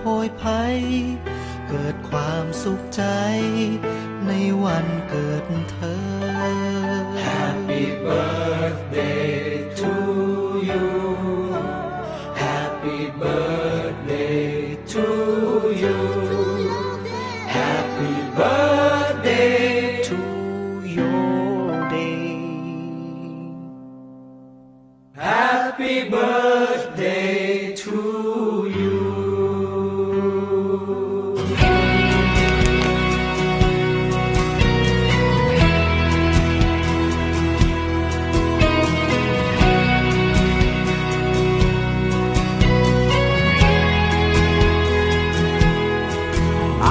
โพยภัย เกิดความสุขใจ ในวันเกิดเธอ Happy birthday to you Happy birthday to you Happy birthday to your day Happy birthday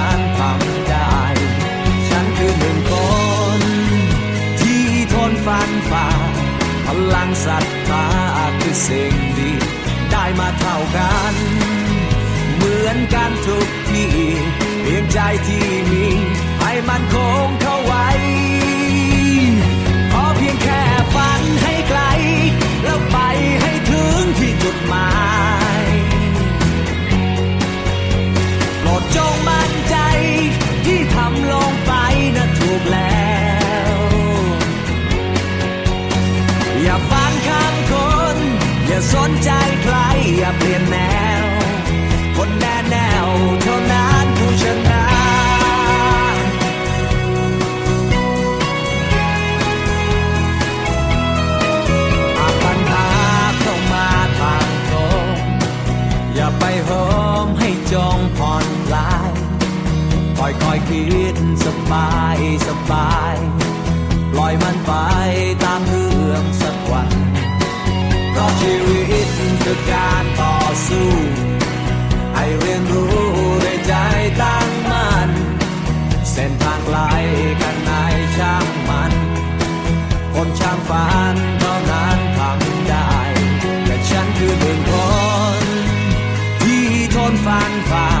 น ฟ้า พลังศรัทธาคือสิ่งดี ได้มาเท่ากัน เหมือนกันทุกที่เพียงใจที่มีให้มัน สบายสบายปล่อยมันไปตามเรื่องสักวันเพราะชีวิตคือการต่อสู้ให้เรียนรู้ด้วยใจตั้งมั่นเส้นทางไกลกันไหนช่างมัน คนช่างฝันเท่านั้นทำได้ แต่ฉันคือหนึ่งคนที่ทนฟันฝ่า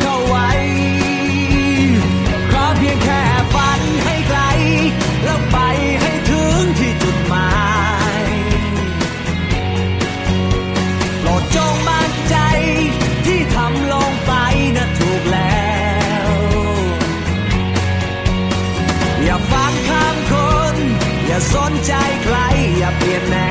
อย่าสนใจใคร อย่าเปลี่ยนแนว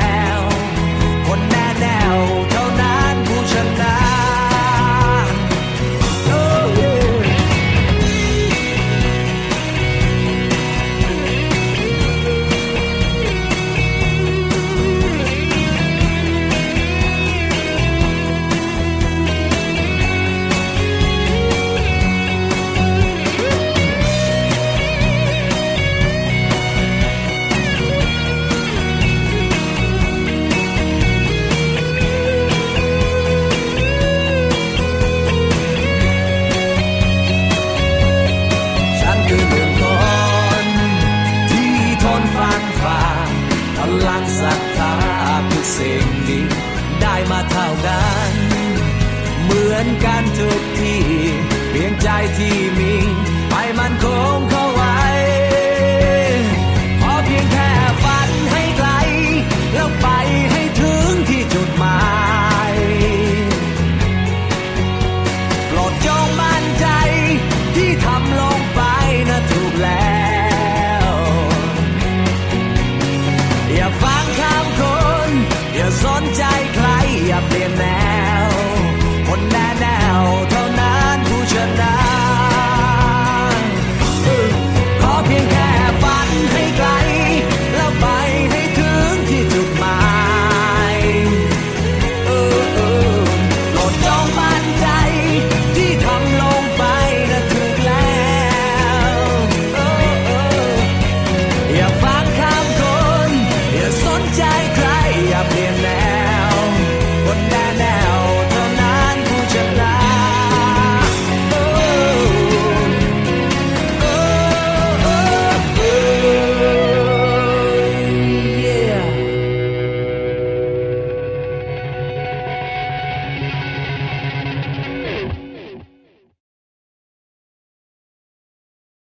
มื